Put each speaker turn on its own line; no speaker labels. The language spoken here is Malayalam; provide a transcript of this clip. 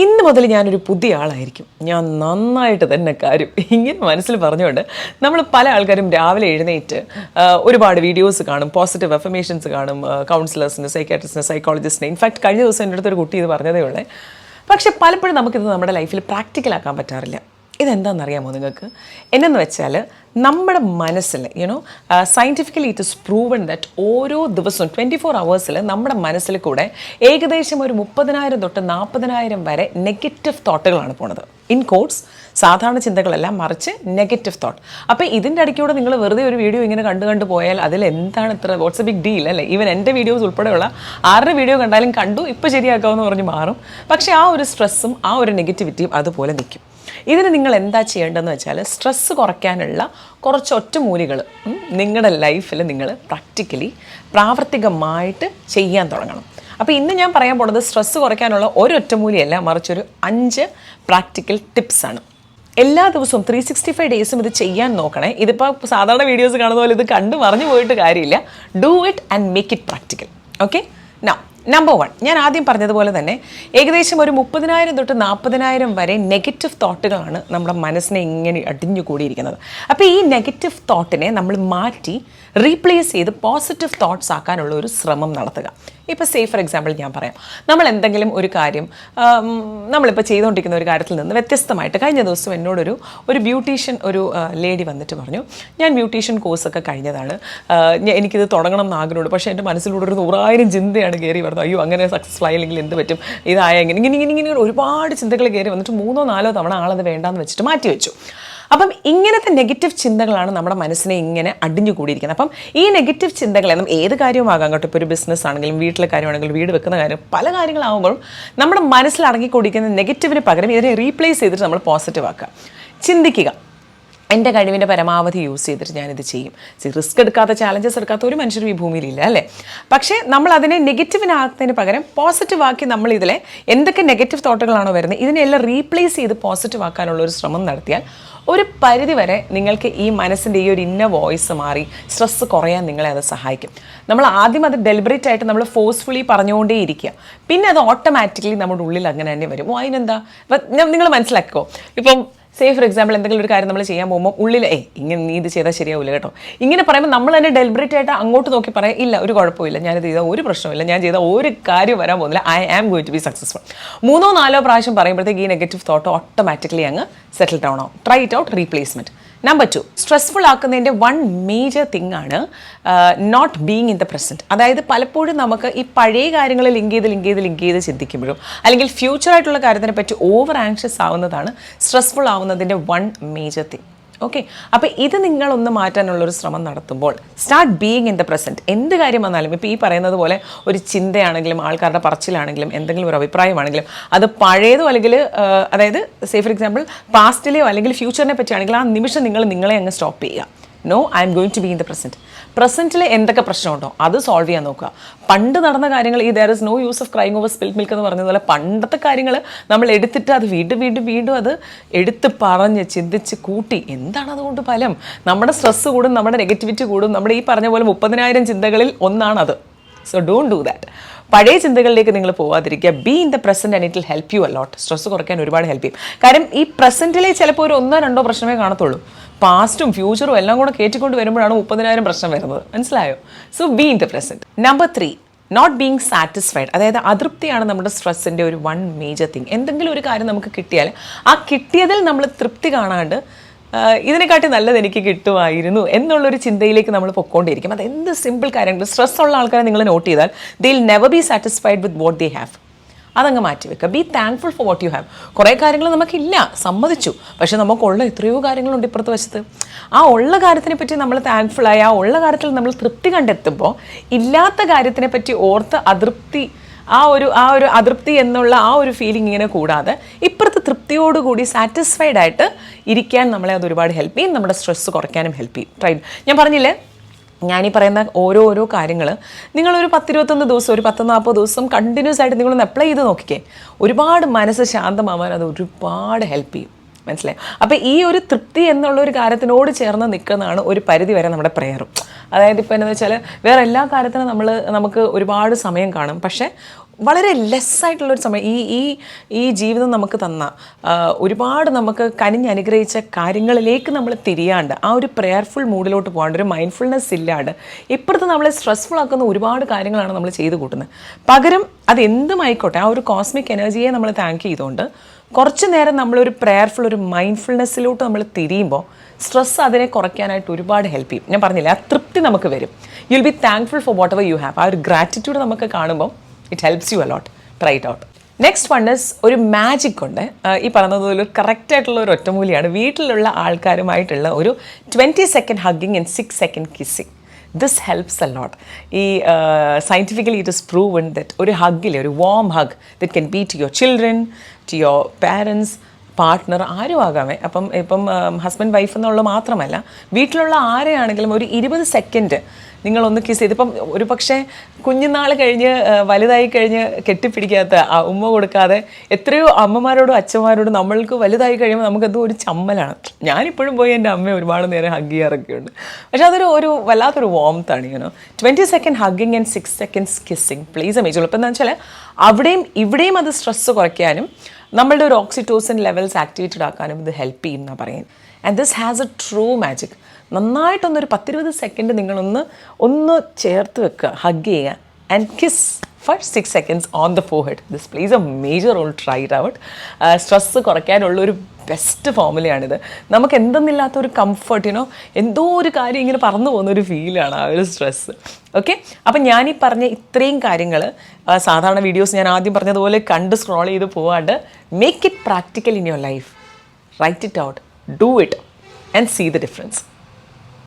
ഇന്ന് മുതൽ ഞാനൊരു പുതിയ ആളായിരിക്കും. ഞാൻ നന്നായിട്ട് തന്നെ കാര്യം ഇങ്ങനെ മനസ്സിൽ പറഞ്ഞുകൊണ്ട് നമ്മൾ പല ആൾക്കാരും രാവിലെ എഴുന്നേറ്റ് ഒരുപാട് വീഡിയോസ് കാണും പോസിറ്റീവ് എഫർമേഷൻസ് കാണും കൗൺസിലേഴ്സിന് സൈക്കാട്രിസ്റ്റിന് സൈക്കോളജിസ്റ്റിന് ഇൻഫാക്ട് കഴിഞ്ഞ ദിവസം എന്റെ അടുത്തൊരു കുട്ടി ഇത് പറഞ്ഞതേ ഉള്ളേ. പക്ഷെ പലപ്പോഴും നമുക്കിത് നമ്മുടെ ലൈഫിൽ പ്രാക്ടിക്കലാക്കാൻ പറ്റാറില്ല. ഇതെന്താണെന്നറിയാമോ നിങ്ങൾക്ക്? എന്നെന്ന് വെച്ചാൽ നമ്മുടെ മനസ്സിൽ you know scientifically it is proven that ഓരോ ദിവസവും ട്വന്റി ഫോർ അവേഴ്സിൽ നമ്മുടെ മനസ്സിൽ കൂടെ ഏകദേശം ഒരു മുപ്പതിനായിരം തൊട്ട് നാൽപ്പതിനായിരം വരെ നെഗറ്റീവ് തോട്ടുകളാണ് പോണത്. ഇൻ കോഡ്സ് സാധാരണ ചിന്തകളെല്ലാം മറിച്ച് നെഗറ്റീവ് തോട്ട് അപ്പോൾ ഇതിന്റെ ഇടയ്ക്കൂടെ നിങ്ങൾ വെറുതെ ഒരു വീഡിയോ ഇങ്ങനെ കണ്ടു കണ്ടു പോയാൽ അതിൽ എന്താണ് ഇത്ര വാട്സ് എ ബിഗ് ഡീൽ അല്ലേ? ഈവൻ എന്റെ വീഡിയോസ് ഉൾപ്പെടെയുള്ള ആരുടെ വീഡിയോ കണ്ടാലും കണ്ടു ഇപ്പോൾ ശരിയാക്കാമെന്ന് പറഞ്ഞ് മാറും. പക്ഷേ ആ ഒരു സ്ട്രെസ്സും ആ ഒരു നെഗറ്റിവിറ്റിയും അതുപോലെ നിൽക്കും. ഇതിന് നിങ്ങൾ എന്താ ചെയ്യേണ്ടതെന്ന് വെച്ചാൽ സ്ട്രെസ്സ് കുറയ്ക്കാനുള്ള കുറച്ച് ഒറ്റമൂലികൾ നിങ്ങളുടെ ലൈഫിൽ നിങ്ങൾ പ്രാക്ടിക്കലി പ്രാവർത്തികമായിട്ട് ചെയ്യാൻ തുടങ്ങണം. അപ്പോൾ ഇന്ന് ഞാൻ പറയാൻ പോണത് സ്ട്രെസ്സ് കുറയ്ക്കാനുള്ള ഒരു ഒറ്റമൂലിയല്ല മറിച്ചൊരു അഞ്ച് പ്രാക്ടിക്കൽ ടിപ്സാണ് എല്ലാ ദിവസവും ത്രീ സിക്സ്റ്റി ഫൈവ് ഡേയ്സും ഇത് ചെയ്യാൻ നോക്കണേ. ഇതിപ്പോൾ സാധാരണ വീഡിയോസ് കാണുന്ന പോലെ ഇത് കണ്ടു പറഞ്ഞു പോയിട്ട് കാര്യമില്ല. Do it and make it practical okay now number one ഞാൻ ആദ്യം പറഞ്ഞതുപോലെ തന്നെ ഏകദേശം ഒരു മുപ്പതിനായിരം തൊട്ട് നാൽപ്പതിനായിരം വരെ നെഗറ്റീവ് തോട്ടുകളാണ് നമ്മുടെ മനസ്സിനെ ഇങ്ങനെ അടിഞ്ഞു കൂടിയിരിക്കുന്നത്. അപ്പോൾ ഈ നെഗറ്റീവ് തോട്ടിനെ നമ്മൾ മാറ്റി റീപ്ലേസ് ചെയ്ത് പോസിറ്റീവ് തോട്ട്സ് ആക്കാനുള്ള ഒരു ശ്രമം നടത്തുക. ഇപ്പോൾ സേ ഫോർ എക്സാമ്പിൾ ഞാൻ പറയാം നമ്മൾ എന്തെങ്കിലും ഒരു കാര്യം നമ്മളിപ്പോൾ ചെയ്തുകൊണ്ടിരിക്കുന്ന ഒരു കാര്യത്തിൽ നിന്ന് വ്യത്യസ്തമായിട്ട് കഴിഞ്ഞ ദിവസം എന്നോടൊരു ഒരു ബ്യൂട്ടീഷ്യൻ ഒരു ലേഡി വന്നിട്ട് പറഞ്ഞു ഞാൻ ബ്യൂട്ടീഷ്യൻ കോഴ്സൊക്കെ കഴിഞ്ഞതാണ്. എനിക്കിത് തുടങ്ങണം എന്ന് ആഗ്രഹമുണ്ട്. പക്ഷേ എന്റെ മനസ്സിലൂടെ ഒരു നൂറായിരം ചിന്തയാണ് കയറി വരുന്നത് അയ്യോ അങ്ങനെ സക്സസ്ഫുൾ ആയില്ലെങ്കിൽ എന്ത് പറ്റും? ഇതായ എങ്ങനെ ഇങ്ങനെ ഇങ്ങനെ ഇങ്ങനെ ഒരുപാട് ചിന്തകൾ കയറി വന്നിട്ട് മൂന്നോ നാലോ തവണ ആളത് വേണ്ടാന്ന് വെച്ചിട്ട് മാറ്റി വെച്ചു. അപ്പം ഇങ്ങനത്തെ നെഗറ്റീവ് ചിന്തകളാണ് നമ്മുടെ മനസ്സിനെ ഇങ്ങനെ അടിഞ്ഞു കൂടിയിരിക്കുന്നത് അപ്പം ഈ നെഗറ്റീവ് ചിന്തകളെ നമ്മൾ ഏത് കാര്യമാകാം കേട്ടോ? ഇപ്പോൾ ഒരു ബിസിനസ് ആണെങ്കിലും വീട്ടിലെ കാര്യമാണെങ്കിലും വീട് വെക്കുന്ന കാര്യം പല കാര്യങ്ങളാകുമ്പോഴും നമ്മുടെ മനസ്സിൽ അടങ്ങിക്കൂടിക്കുന്ന നെഗറ്റീവിന് പകരം ഇതിനെ റീപ്ലേസ് ചെയ്തിട്ട് നമ്മൾ പോസിറ്റീവ് ആക്കുക. ചിന്തിക്കുക. എന്റെ കഴിവിന്റെ പരമാവധി യൂസ് ചെയ്തിട്ട് ഞാനിത് ചെയ്യും. റിസ്ക് എടുക്കാത്ത ചാലഞ്ചസ് എടുക്കാത്ത ഒരു മനുഷ്യരും ഈ ഭൂമിയിലില്ല അല്ലേ? പക്ഷേ നമ്മൾ അതിനെ നെഗറ്റീവിനാക്കുന്നതിന് പകരം പോസിറ്റീവ് ആക്കി നമ്മൾ ഇതിലെ എന്തൊക്കെ നെഗറ്റീവ് തോട്ടുകളാണോ വരുന്നത് ഇതിനെല്ലാം റീപ്ലേസ് ചെയ്ത് പോസിറ്റീവ് ആക്കാനുള്ള ഒരു ശ്രമം നടത്തിയാൽ ഒരു പരിധി വരെ നിങ്ങൾക്ക് ഈ മനസ്സിന്റെ ഈ ഒരു ഇന്ന വോയിസ് മാറി സ്ട്രെസ്സ് കുറയാൻ നിങ്ങളെ അത് സഹായിക്കും. നമ്മൾ ആദ്യം അത് ഡെലിബറേറ്റ് ആയിട്ട് നമ്മൾ ഫോഴ്സ്ഫുള്ളി പറഞ്ഞുകൊണ്ടേ ഇരിക്കുക. പിന്നെ അത് ഓട്ടോമാറ്റിക്കലി നമ്മുടെ ഉള്ളിൽ അങ്ങനെ തന്നെ വരും. അതിനെന്താ നിങ്ങൾ മനസ്സിലാക്കുമോ ഇപ്പം സേ ഫോർ എക്സാമ്പിൾ എന്തെങ്കിലും ഒരു കാര്യം നമ്മൾ ചെയ്യാൻ പോകുമ്പോൾ ഉള്ളിൽ ഏ ഇങ്ങനെ നീ ഇത് ചെയ്താൽ ശരിയാവില്ല കേട്ടോ. ഇങ്ങനെ പറയുമ്പോൾ നമ്മൾ തന്നെ ഡെലിബറേറ്റ് ആയിട്ട് അങ്ങോട്ട് നോക്കി പറയാം ഇല്ല ഒരു കുഴപ്പമില്ല. ഞാനിത് ചെയ്താൽ ഒരു പ്രശ്നമില്ല ഞാൻ ചെയ്ത ഒരു കാര്യം വരാൻ പോകുന്നില്ല. I am going to be successful മൂന്നോ നാലോ പ്രാവശ്യം പറയുമ്പോഴത്തേക്ക് ഈ നെഗറ്റീവ് തോട്ട് ഓട്ടോമാറ്റിക്കലി അങ്ങ് സെറ്റിൽ ഡൗൺ ആവും. Try it out replacement number two stressful ആക്കുന്നതിന്റെ one major thing ആണ് not being in the present അതായത് പലപ്പോഴും നമുക്ക് ഈ പഴയ കാര്യങ്ങൾ ലിങ്ക് ചെയ്ത് ലിങ്ക് ചെയ്ത് ലിങ്ക് ചെയ്ത് ചിന്തിക്കുമ്പോഴും അല്ലെങ്കിൽ ഫ്യൂച്ചറായിട്ടുള്ള കാര്യത്തിനെ പറ്റി ഓവർ ആങ്ഷ്യസ് ആവുന്നതാണ് സ്ട്രെസ്ഫുൾ ആവുന്നതിന്റെ വൺ മേജർ തിങ് ഓക്കെ അപ്പോൾ ഇത് നിങ്ങളൊന്ന് മാറ്റാനുള്ളൊരു ശ്രമം നടത്തുമ്പോൾ start being in the present എന്ത് കാര്യം വന്നാലും ഇപ്പോൾ ഈ പറയുന്നത് പോലെ ഒരു ചിന്തയാണെങ്കിലും ആൾക്കാരുടെ പറച്ചിലാണെങ്കിലും എന്തെങ്കിലും ഒരു അഭിപ്രായമാണെങ്കിലും അത് പഴയതോ അല്ലെങ്കിൽ അതായത് സേ ഫോർ എക്സാമ്പിൾ പാസ്റ്റിലെയോ അല്ലെങ്കിൽ ഫ്യൂച്ചറിനെ പറ്റിയാണെങ്കിൽ ആ നിമിഷം നിങ്ങൾ നിങ്ങളെ അങ്ങ് സ്റ്റോപ്പ് ചെയ്യുക. No I'm going to be in the present പ്രസന്റിൽ എന്തൊക്കെ പ്രശ്നമുണ്ടോ അത് സോൾവ് ചെയ്യാൻ നോക്കുക. പണ്ട് നടന്ന കാര്യങ്ങൾ ഈ there is no use of crying over spill milk എന്ന് പറഞ്ഞതുപോലെ പണ്ടത്തെ കാര്യങ്ങൾ നമ്മൾ എടുത്തിട്ട് അത് വീണ്ടും വീണ്ടും വീണ്ടും അത് എടുത്ത് പറഞ്ഞ് ചിന്തിച്ച് കൂട്ടി. എന്താണ് അതുകൊണ്ട് ഫലം? നമ്മുടെ സ്ട്രെസ്സ് കൂടും നമ്മുടെ നെഗറ്റിവിറ്റി കൂടും. നമ്മുടെ ഈ പറഞ്ഞ പോലെ മുപ്പതിനായിരം ചിന്തകളിൽ ഒന്നാണത്. സോ ഡോണ്ട് ഡു ദാറ്റ് പഴയ ചിന്തകളിലേക്ക് നിങ്ങൾ പോവാതിരിക്കുക. Be in the present and it will help you a lot stress കുറയ്ക്കാൻ ഒരുപാട് ഹെൽപ്പ് ചെയ്യും. കാര്യം ഈ പ്രസന്റിലെ ചിലപ്പോൾ ഒരു ഒന്നോ രണ്ടോ പ്രശ്നമേ കാണത്തുള്ളൂ. പാസ്റ്റും ഫ്യൂച്ചറും എല്ലാം കൂടെ കയറ്റിക്കൊണ്ട് വരുമ്പോഴാണ് മുപ്പതിനായിരം പ്രശ്നം വരുന്നത്. മനസ്സിലായോ? So be in the present number three not being satisfied അതായത് അതൃപ്തിയാണ് നമ്മുടെ സ്ട്രെസ്സിന്റെ ഒരു വൺ മേജർ തിങ് എന്തെങ്കിലും ഒരു കാര്യം നമുക്ക് കിട്ടിയാൽ ആ കിട്ടിയതിൽ നമ്മൾ തൃപ്തി കാണാണ്ട് ഇതിനെക്കാട്ടി നല്ലത് എനിക്ക് കിട്ടുമായിരുന്നു എന്നുള്ളൊരു ചിന്തയിലേക്ക് നമ്മൾ പൊക്കോണ്ടിരിക്കും. അത് എന്ത് സിമ്പിൾ കാര്യങ്ങൾ. സ്ട്രെസ് ഉള്ള ആൾക്കാരെ നിങ്ങൾ നോട്ട് ചെയ്താൽ they'll never be satisfied with what they have അതങ്ങ് മാറ്റി വെക്കുക. Be thankful for what you have കുറേ കാര്യങ്ങൾ നമുക്കില്ല. സമ്മതിച്ചു. പക്ഷെ നമുക്കുള്ള എത്രയോ കാര്യങ്ങളുണ്ട് ഇപ്പുറത്ത് വശത്ത്. ആ ഉള്ള കാര്യത്തിനെ പറ്റി നമ്മൾ താങ്ക്ഫുൾ ആയി ആ ഉള്ള കാര്യത്തിൽ നമ്മൾ തൃപ്തി കണ്ടെത്തുമ്പോൾ ഇല്ലാത്ത കാര്യത്തിനെ പറ്റി ഓർത്ത് അതൃപ്തി ആ ഒരു ആ ഒരു അതൃപ്തി എന്നുള്ള ആ ഒരു ഫീലിംഗ് ഇങ്ങനെ കൂടാതെ ഇപ്പുറത്ത് തൃപ്തിയോടുകൂടി സാറ്റിസ്ഫൈഡ് ആയിട്ട് ഇരിക്കാൻ നമ്മളെ അത് ഒരുപാട് ഹെൽപ്പ് ചെയ്യും. നമ്മുടെ സ്ട്രെസ്സ് കുറയ്ക്കാനും ഹെൽപ്പ് ചെയ്യും. ട്രൈ ഞാൻ പറഞ്ഞില്ലേ? ഞാനീ പറയുന്ന ഓരോ ഓരോ കാര്യങ്ങൾ നിങ്ങളൊരു പത്തിരുപത്തൊന്ന് ദിവസം ഒരു പത്ത് നാൽപ്പത് ദിവസം കണ്ടിന്യൂസ് ആയിട്ട് നിങ്ങളൊന്ന് അപ്ലൈ ചെയ്ത് നോക്കിക്കേ. ഒരുപാട് മനസ്സ് ശാന്തമാവാൻ അത് ഒരുപാട് ഹെൽപ്പ് ചെയ്യും. മനസ്സിലായി? അപ്പോൾ ഈ ഒരു തൃപ്തി എന്നുള്ള ഒരു കാര്യത്തിനോട് ചേർന്ന് നിൽക്കുന്നതാണ് ഒരു പരിധി വരെ നമ്മുടെ പ്രയറും അതായത് ഇപ്പോൾ എന്താണെന്ന് വെച്ചാൽ വേറെ എല്ലാ കാര്യത്തിനും നമ്മൾ നമുക്ക് ഒരുപാട് സമയം കാണും. പക്ഷേ വളരെ ലെസ്സായിട്ടുള്ളൊരു സമയം. ഈ ഈ ഈ ജീവിതം നമുക്ക് തന്ന ഒരുപാട് നമുക്ക് കനിഞ്ഞനുഗ്രഹിച്ച കാര്യങ്ങളിലേക്ക് നമ്മൾ തിരിയാണ്ട് ആ ഒരു പ്രെയർഫുൾ മൂഡിലോട്ട് പോകാണ്ട് ഒരു മൈൻഡ്ഫുൾനെസ് ഇല്ലാണ്ട് ഇപ്പുറത്ത് നമ്മളെ സ്ട്രെസ്ഫുൾ ആക്കുന്ന ഒരുപാട് കാര്യങ്ങളാണ് നമ്മൾ ചെയ്തു കൂട്ടുന്നത്. പകരം അത് എന്തുമായിക്കോട്ടെ ആ ഒരു കോസ്മിക് എനർജിയെ നമ്മൾ താങ്ക് ചെയ്തുകൊണ്ട് കുറച്ച് നേരം നമ്മളൊരു പ്രെയർഫുൾ ഒരു മൈൻഡ്ഫുൾനെസ്സിലോട്ട് നമ്മൾ തിരിയുമ്പോൾ സ്ട്രെസ് അതിനെ കുറയ്ക്കാനായിട്ട് ഒരുപാട് ഹെൽപ്പ് ചെയ്യും. ഞാൻ പറഞ്ഞില്ല ആ തൃപ്തി നമുക്ക് വരും. You will be thankful for whatever you have have ആ ഒരു ഗ്രാറ്റിറ്റ്യൂഡ് നമുക്ക് കാണുമ്പോൾ it helps you a lot try it out next one is ഒരു മാജിക് ഉണ്ട്. ഈ പറഞ്ഞതുപോലെ കറക്റ്റ് ആയിട്ടുള്ള ഒരു ഒറ്റമൂലിയാണ്. വീട്ടിലുള്ള ആൾക്കാരുമായിട്ടുള്ള ഒരു twenty second hugging and six second kissing this helps a lot ഈ scientifically it is proven that ഒരു ഹഗ്ഗിലെ ഒരു warm hug that can be to your children to your parents partner ആരും ആകാമേ അപ്പം ഇപ്പം ഹസ്ബൻഡ് വൈഫ് എന്നുള്ളത് മാത്രമല്ല വീട്ടിലുള്ള ആരെയാണെങ്കിലും ഒരു ഇരുപത് സെക്കൻഡ് നിങ്ങളൊന്ന് കിസ് ചെയ്ത്. ഇപ്പം ഒരു പക്ഷേ കുഞ്ഞുനാൾ കഴിഞ്ഞ് വലുതായി കഴിഞ്ഞ് കെട്ടിപ്പിടിക്കാത്ത ഉമ്മ കൊടുക്കാതെ എത്രയോ അമ്മമാരോടും അച്ഛന്മാരോടും നമ്മൾക്ക് വലുതായി കഴിയുമ്പോൾ നമുക്കത് ഒരു ചമ്മലാണ്. ഞാനിപ്പോഴും പോയി എന്റെ അമ്മയെ ഒരുപാട് നേരം ഹഗ് ചെയ്യാറൊക്കെ ഉണ്ട് പക്ഷേ അതൊരു ഒരു വല്ലാത്തൊരു വോംത്താണ് you know twenty second hugging and six seconds kissing plays അമേജുള്ളൂ ഇപ്പം എന്താ വെച്ചാൽ അവിടെയും ഇവിടെയും അത് സ്ട്രെസ്സ് കുറയ്ക്കാനും നമ്മളുടെ ഒരു ഓക്സിറ്റോസിൻ ലെവൽസ് ആക്ടിവേറ്റഡ് ആക്കാനും ഇത് ഹെൽപ്പ് ചെയ്യും എന്നാണ് പറയുന്നത്. And this has a true magic നന്നായിട്ടൊന്നൊരു പത്തിരുപത് സെക്കൻഡ് നിങ്ങളൊന്ന് ഒന്ന് ചേർത്ത് വെക്കുക ഹഗ് ചെയ്യുക and kiss for six seconds on the forehead this plays a major role try out stress കുറയ്ക്കാനുള്ള ഒരു ബെസ്റ്റ് ഫോമുലയാണിത് നമുക്ക് എന്തെന്നില്ലാത്ത ഒരു കംഫർട്ട് യുനോ എന്തോ ഒരു കാര്യം ഇങ്ങനെ പറന്നു പോകുന്ന ഒരു ഫീലാണ് ആ ഒരു സ്ട്രെസ്സ് ഓക്കെ അപ്പം ഞാനീ പറഞ്ഞ ഇത്രയും കാര്യങ്ങൾ സാധാരണ വീഡിയോസ് ഞാൻ ആദ്യം പറഞ്ഞതുപോലെ കണ്ട് സ്ക്രോൾ ചെയ്ത് പോവാണ്ട് make it practical in your life write it out do it and see the difference